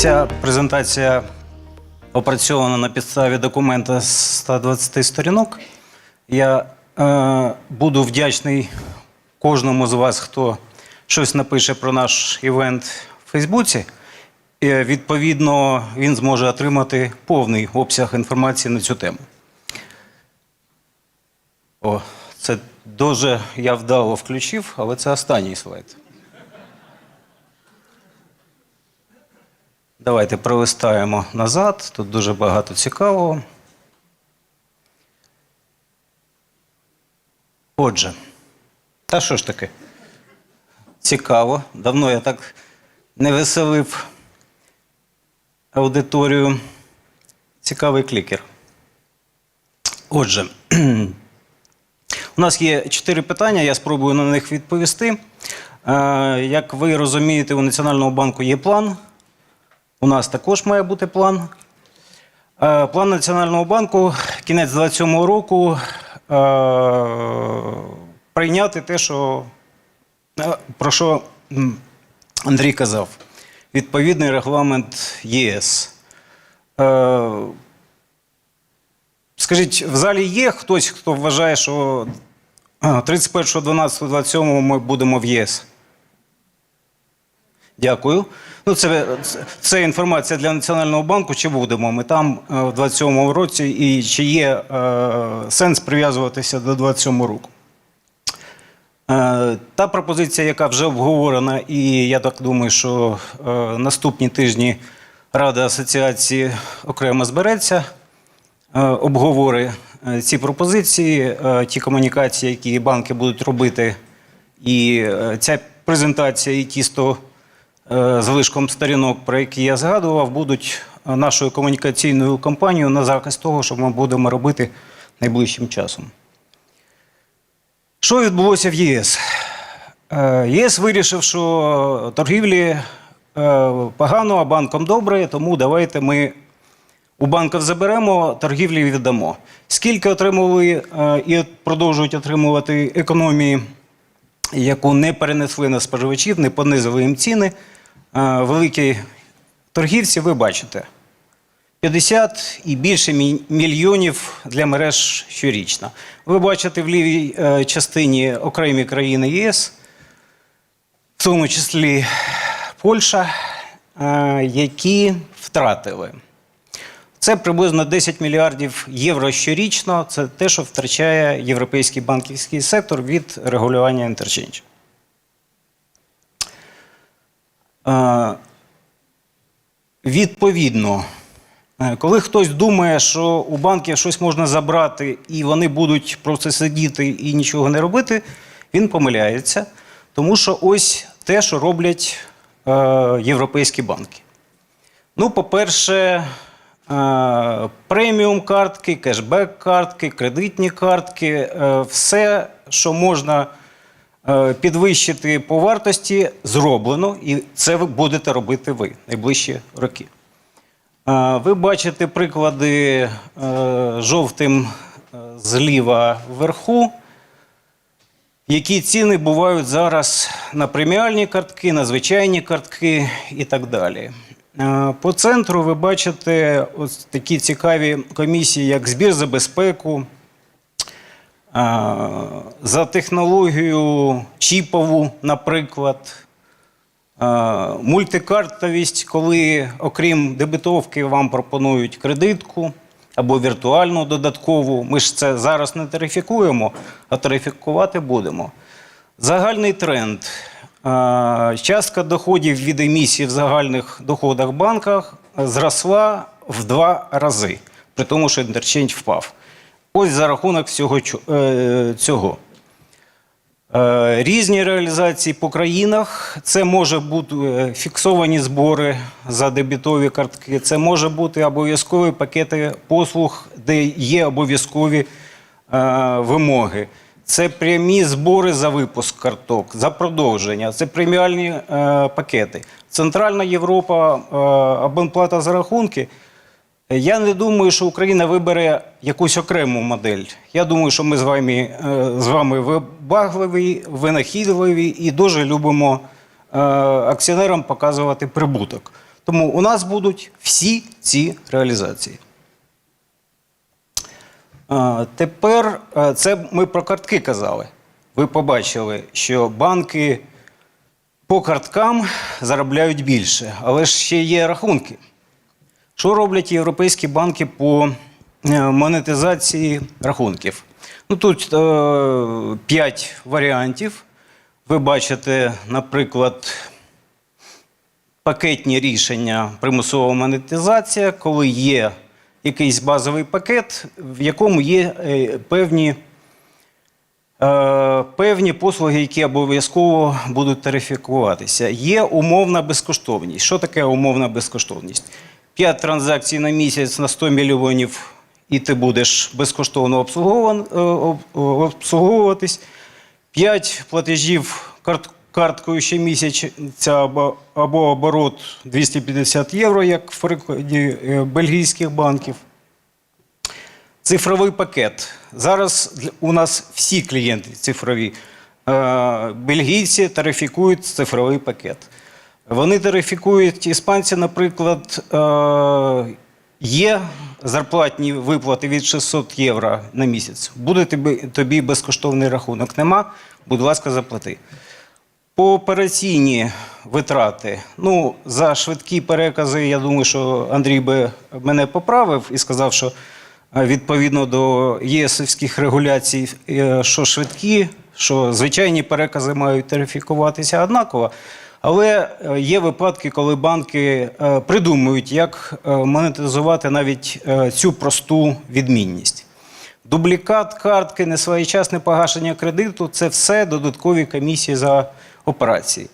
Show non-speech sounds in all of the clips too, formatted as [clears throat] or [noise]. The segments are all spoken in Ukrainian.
Ця презентація опрацьована на підставі документа з 120 сторінок. Я е, буду вдячний кожному з вас, хто щось напише про наш івент в Фейсбуці. І, відповідно, він зможе отримати повний обсяг інформації на цю тему. О, це дуже я вдало включив, але це останній слайд. Давайте пролистаємо назад. Тут дуже багато цікавого. Отже, та що ж таке? Цікаво. Давно я так не веселив аудиторію. Цікавий клікер. Отже, [clears throat] у нас є чотири питання, я спробую на них відповісти. Е, Як ви розумієте, у Національного банку є план. У нас також має бути план. Е, План Національного банку кінець 2027 року е, прийняти те, що, е, про що Андрій казав. Відповідний регламент єС. Скажіть, в залі є хтось, хто вважає, що 31.12.27 ми будемо в ЄС? Дякую. Ну, це, це, інформація для Національного банку. Чи будемо ми там е, в 27-му році, і чи є е, сенс прив'язуватися до 27-го року? Е, та пропозиція, яка вже обговорена, і я так думаю, що е, наступні тижні Рада асоціації окремо збереться, е, обговорить е, ці пропозиції, е, ті комунікації, які банки будуть робити, і е, ця презентація, і ті 100 е, залишком сторінок, про які я згадував, будуть е, нашою комунікаційною кампанією на захист того, що ми будемо робити найближчим часом. Що відбулося в ЄС? Е, ЄС вирішив, що торгівлі е, погано, а банкам добре, тому давайте ми у банків заберемо, торгівлі віддамо. Скільки отримували е, і продовжують отримувати економії, яку не перенесли на споживачів, не понизили їм ціни, е, великі торгівці, ви бачите. 50 і більше мільйонів для мереж щорічно. Ви бачите в лівій е, частині окремі країни ЄС, в тому числі Польща, е, які втратили. Це приблизно 10 мільярдів євро щорічно. Це те, що втрачає європейський банківський сектор від регулювання інтерченджу. Е, Відповідно, е, коли хтось думає, що у банків щось можна забрати і вони будуть просто сидіти і нічого не робити, він помиляється. Тому що ось те, що роблять е, європейські банки. Ну, по-перше, е, преміум картки, кешбек картки, кредитні картки, все, що можна підвищити по вартості, зроблено, і це ви будете робити ви найближчі роки. Е, Ви бачите приклади е, жовтим е, зліва вверху, які ціни бувають зараз на преміальні картки, на звичайні картки і так далі. Е, По центру ви бачите ось такі цікаві комісії, як збір за безпеку, е, за технологію чіпову, наприклад. Мультикартовість, коли окрім дебетовки вам пропонують кредитку або віртуальну додаткову. Ми ж це зараз не тарифікуємо, а тарифікувати будемо. Загальний тренд. Частка доходів від емісії в загальних доходах банках зросла в два рази, при тому, що інтерчейндж впав. Ось за рахунок всього е, цього. Е, Різні реалізації по країнах. Це може бути е, фіксовані збори за дебітові картки, це може бути обов'язкові пакети послуг, де є обов'язкові вимоги. Це прямі збори за випуск карток, за продовження, це преміальні пакети. Центральна Європа, абонплата за рахунки. Я не думаю, що Україна вибере якусь окрему модель. Я думаю, що ми з вами, е, з вами вибагливі, винахідливі і дуже любимо е, акціонерам показувати прибуток. Тому у нас будуть всі ці реалізації. Тепер це ми про картки казали. Ви побачили, що банки по карткам заробляють більше, але ж ще є рахунки. Що роблять європейські банки по е, монетизації рахунків? Ну, тут е, 5 варіантів. Ви бачите, наприклад, пакетні рішення примусова монетизація, коли є якийсь базовий пакет, в якому є е, певні, е, певні послуги, які обов'язково будуть тарифікуватися. Є умовна безкоштовність. Що таке умовна безкоштовність? 5 транзакцій на місяць на 100 мільйонів, і ти будеш безкоштовно е, об- обслуговуватись. 5 платежів карт, карткою щомісяця або, або оборот 250 євро, як в прикладі е, бельгійських банків. Цифровий пакет. Зараз у нас всі клієнти цифрові. Е, Бельгійці тарифікують цифровий пакет. Вони тарифікують іспанці, наприклад, е, є зарплатні виплати від 600 євро на місяць. Буде тобі, безкоштовний рахунок. Нема, будь ласка, заплати. По операційні витрати. Ну, за швидкі перекази, я думаю, що Андрій би мене поправив і сказав, що е, відповідно до єсовських регуляцій, е, що швидкі, що звичайні перекази мають тарифікуватися однаково. Але е, є випадки, коли банки е, придумують, як е, монетизувати навіть цю просту відмінність. Дублікат картки, несвоєчасне погашення кредиту це все додаткові комісії за операції.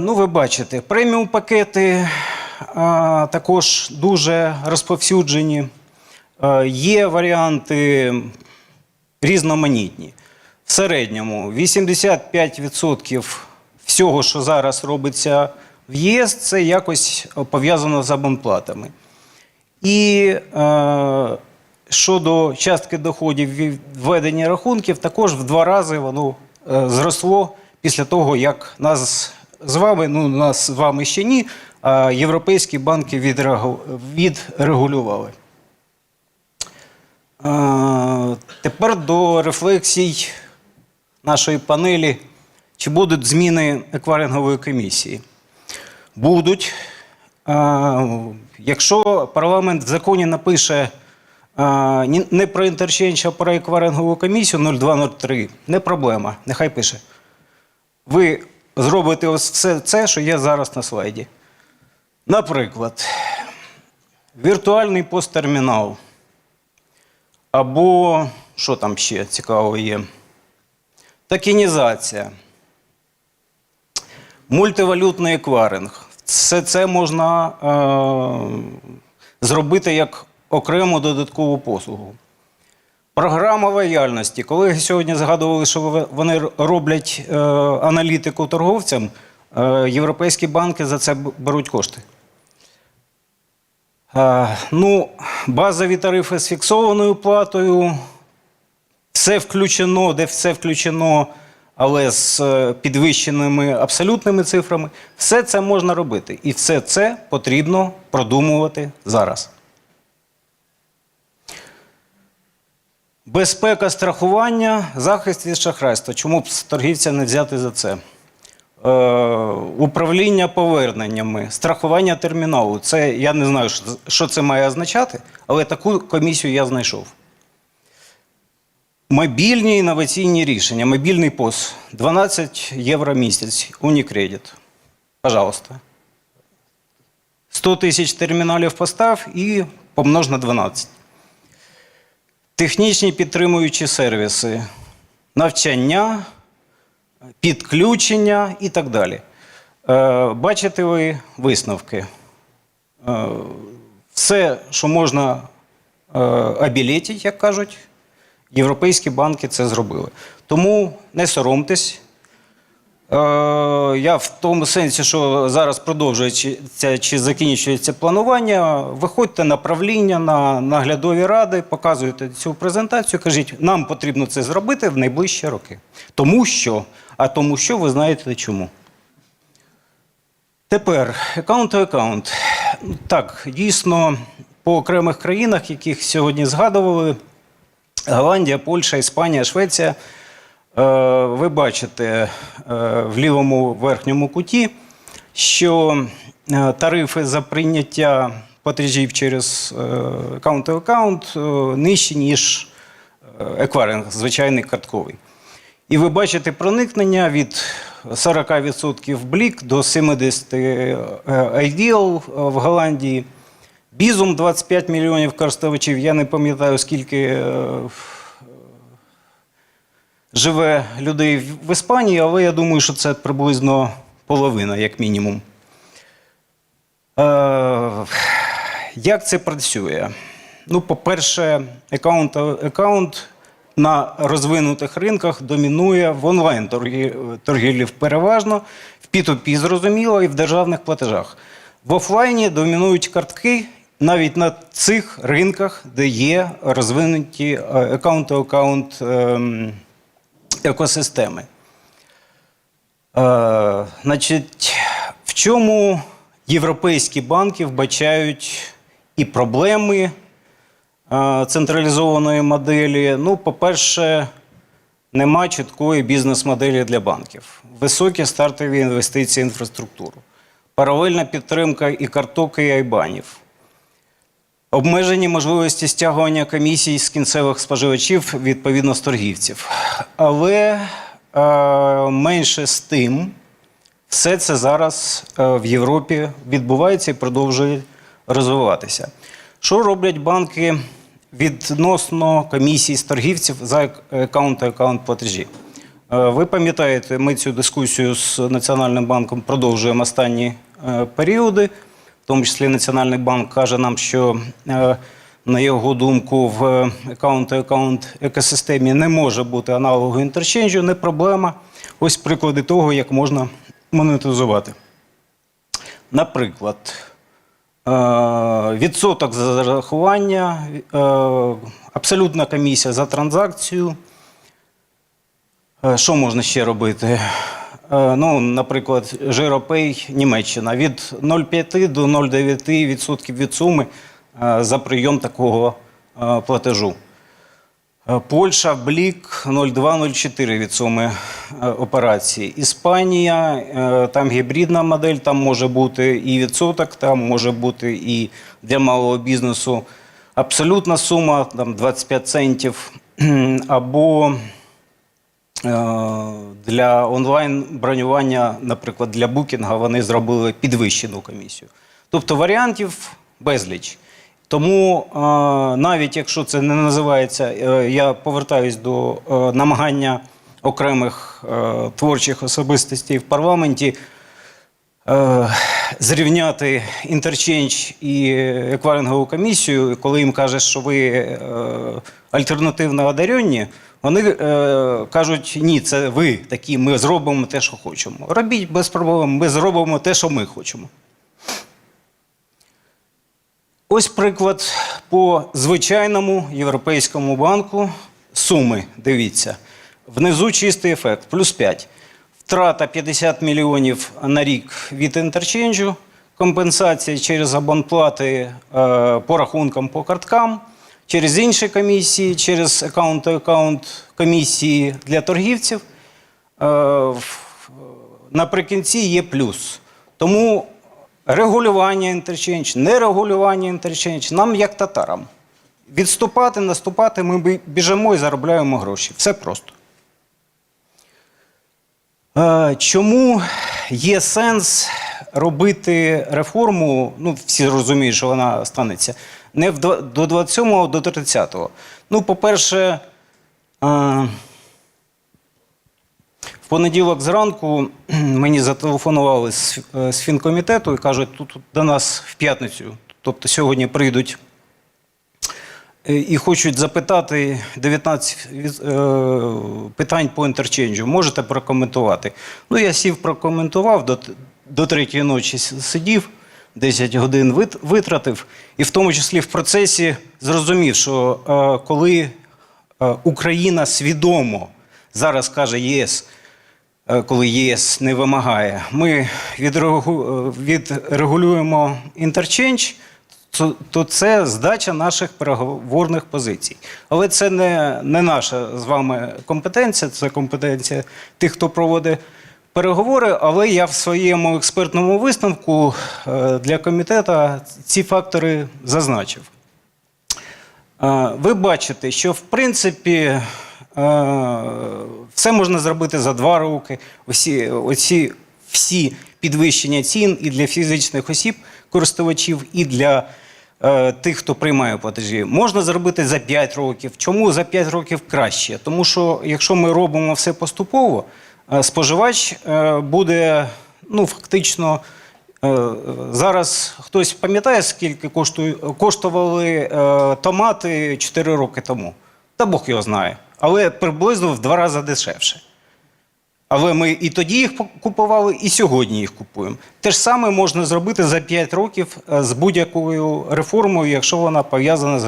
Ну, ви бачите, преміум пакети також дуже розповсюджені. Є варіанти різноманітні. В середньому 85% всього, що зараз робиться в ЄС, це якось пов'язано з абонплатами. І е, щодо частки доходів від введення рахунків, також в два рази воно е, зросло після того, як нас з вами, ну нас з вами ще ні, а європейські банки відрегулювали. Е, тепер до рефлексій нашої панелі. Чи будуть зміни еквайрингової комісії? Будуть. Якщо парламент в законі напише не про інтерченч, а про еквайрингову комісію 0203, не проблема, нехай пише. Ви зробите ось все це, що є зараз на слайді. Наприклад, віртуальний посттермінал. Або що там ще цікавого є? Токенізація. Мультивалютний еквайринг. Все це можна е, зробити як окрему додаткову послугу. Програма лояльності. Колеги сьогодні згадували, що вони роблять е, аналітику торговцям. Е, європейські банки за це беруть кошти. Е, ну, базові тарифи з фіксованою платою. Все включено, де все включено, але з е, підвищеними абсолютними цифрами. Все це можна робити. І все це потрібно продумувати зараз. Безпека страхування, захист від шахрайства. Чому б торгівця не взяти за це? Е, управління поверненнями, страхування терміналу. Це я не знаю, що це має означати, але таку комісію я знайшов. Мобільні інноваційні рішення. Мобільний ПОС 12 євро місяць. Унікредит. Пожалуйста. 100 тисяч терміналів постав і помнож на 12. Технічні підтримуючі сервіси, навчання, підключення і так далі. Е, бачите ви висновки. Е, все, що можна е, обілетити, як кажуть, європейські банки це зробили. Тому не соромтесь. Е, я в тому сенсі, що зараз продовжується чи закінчується планування. Виходьте на правління, на наглядові ради, показуйте цю презентацію. Кажіть, нам потрібно це зробити в найближчі роки. Тому що, а тому що ви знаєте чому. Тепер аккаунт аккаунт. Так, дійсно, по окремих країнах, яких сьогодні згадували, Голландія, Польща, Іспанія, Швеція. е, Ви бачите е, в лівому верхньому куті, що е, тарифи за прийняття платежів через аккаунт to аккаунт е, нижчі, ніж е, еквайринг, звичайний картковий. І ви бачите проникнення від 40% блік до 70% Ideal в Голландії. Бізум 25 мільйонів користувачів. Я не пам'ятаю, скільки е, живе людей в- Іспанії, але я думаю, що це приблизно половина, як мінімум. Е, Як це працює? Ну, по-перше, аккаунт на розвинутих ринках домінує в онлайн торгівлі переважно, в P2P зрозуміло і в державних платежах. В офлайні домінують картки навіть на цих ринках, де є розвинуті аккаунт-то-аккаунт ем, екосистеми. Е, значить, в чому європейські банки вбачають і проблеми е, централізованої моделі? Ну, по-перше, нема чіткої бізнес-моделі для банків. Високі стартові інвестиції в інфраструктуру, паралельна підтримка і карток, і айбанів. Обмежені можливості стягування комісій з кінцевих споживачів відповідно з торгівців. Але е, менше з тим, все це зараз е, в Європі відбувається і продовжує розвиватися. Що роблять банки відносно комісій з торгівців за аккаунт-аккаунт платежі? Е, Ви пам'ятаєте, ми цю дискусію з Національним банком продовжуємо останні е, періоди. В тому числі Національний банк каже нам, що е, на його думку в аккаунт-аккаунт екосистемі не може бути аналогу інтерченджу, не проблема. Ось приклади того, як можна монетизувати. Наприклад, е, відсоток за зарахування, е, абсолютна комісія за транзакцію. Що можна ще робити? Е, Ну, наприклад, Жиропей Німеччина від 0,5 до 0,9% від суми е, за прийом такого е, платежу. Польща Блік 0,2-0,4 від суми операції. Іспанія, там гібридна модель, там може бути і відсоток, там може бути і для малого бізнесу абсолютна сума, там 25 центів, або для онлайн-бронювання, наприклад, для букінга вони зробили підвищену комісію. Тобто варіантів безліч. Тому е, навіть якщо це не називається, е, я повертаюсь до е, намагання окремих е, творчих особистостей в парламенті е, зрівняти інтерчендж і еквайрингову комісію, коли їм кажеш, що ви е, альтернативно одаренні, вони е, кажуть, ні, це ви такі, ми зробимо те, що хочемо. Робіть без проблем, ми зробимо те, що ми хочемо. Ось приклад по звичайному європейському банку. Суми, дивіться. Внизу чистий ефект, плюс 5. Втрата 50 мільйонів на рік від інтерченджу, компенсація через абонплати е, по рахункам по карткам, через інші комісії, через аккаунт-аккаунт комісії для торгівців. Е, наприкінці є плюс. Тому регулювання інтерчендж, нерегулювання інтерчендж нам як татарам. Відступати, наступати, ми біжимо і заробляємо гроші. Все просто. Е, Чому є сенс робити реформу? Ну, всі розуміють, що вона станеться не в до 27-го, а до 30-го. Ну, по-перше, е, в понеділок зранку [clears throat] мені зателефонували з, е, з фінкомітету і кажуть, тут до нас в п'ятницю, тобто сьогодні прийдуть е, і хочуть запитати 19 е, питань по інтерченджу. Можете прокоментувати? Ну, я сів, прокоментував, до, до третьої ночі сидів, 10 годин вит- витратив, і в тому числі в процесі зрозумів, що е, коли е, Україна свідомо зараз каже ЄС, е, коли ЄС не вимагає. Ми відрегу- відрегулюємо інтерчендж, то, то це здача наших переговорних позицій. Але це не, не наша з вами компетенція, це компетенція тих, хто проводить переговори. Але я в своєму експертному висновку е, для комітету ці фактори зазначив. Е, Ви бачите, що в принципі е, все можна зробити за два роки. Усі, оці, всі підвищення цін і для фізичних осіб, користувачів, і для тих, хто приймає платежі, можна зробити за 5 років. Чому за 5 років краще? Тому що якщо ми робимо все поступово, споживач е, буде ну, фактично. Е, Зараз хтось пам'ятає, скільки коштували е, томати 4 роки тому? Та Бог його знає. Але приблизно в два рази дешевше. Але ми і тоді їх купували, і сьогодні їх купуємо. Те ж саме можна зробити за 5 років е, з будь-якою реформою, якщо вона пов'язана з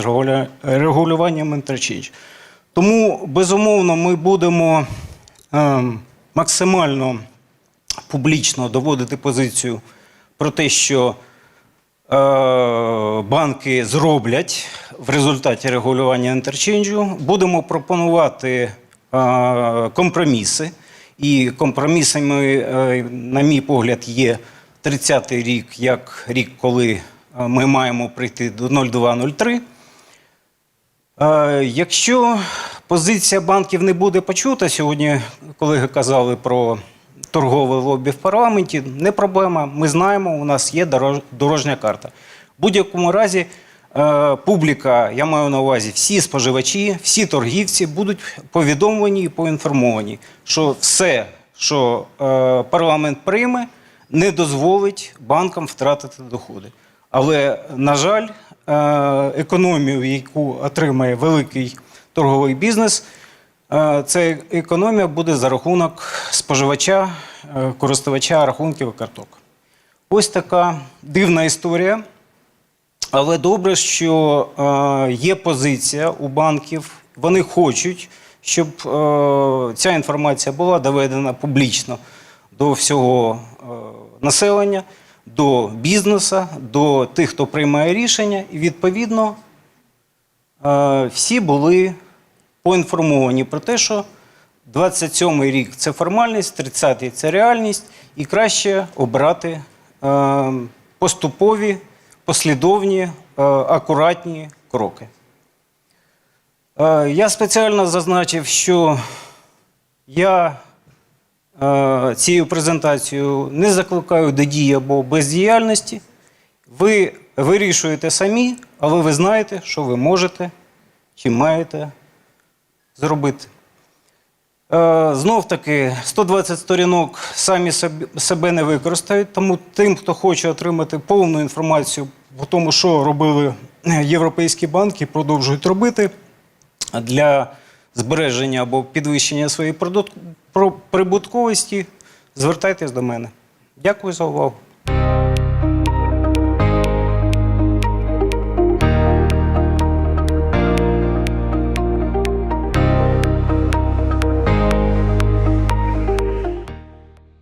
регулюванням інтерчейндж. Тому, безумовно, ми будемо ем, максимально публічно доводити позицію про те, що е, банки зроблять в результаті регулювання інтерченджу. Будемо пропонувати е, компроміси. І компромісами, е, на мій погляд, є 30-й рік, як рік, коли е, ми маємо прийти до 0203. Е, Якщо позиція банків не буде почута, сьогодні колеги казали про торгове лобі в парламенті, не проблема. Ми знаємо, у нас є дорож- дорожня карта. В будь-якому разі е, публіка, я маю на увазі, всі споживачі, всі торгівці будуть повідомлені і поінформовані, що все, що е, парламент прийме, не дозволить банкам втратити доходи. Але, на жаль, економію, яку отримає великий торговий бізнес, е, ця економія буде за рахунок споживача, е, користувача рахунків і карток. Ось така дивна історія. Але добре, що е, є позиція у банків. Вони хочуть, щоб е, ця інформація була доведена публічно до всього е, населення, до бізнесу, до тих, хто приймає рішення. І відповідно е, всі були поінформовані про те, що 27-й рік це формальність, 30-й це реальність, і краще обрати е, поступові, послідовні, е, акуратні кроки. Я спеціально зазначив, що я цією презентацією не закликаю до дії або бездіяльності. Ви вирішуєте самі, але ви знаєте, що ви можете чи маєте зробити. Е, Знов таки, 120 сторінок самі себе не використають, тому тим, хто хоче отримати повну інформацію по тому, що робили е, європейські банки, продовжують робити для збереження або підвищення своєї про- прибутковості, звертайтесь до мене. Дякую за увагу.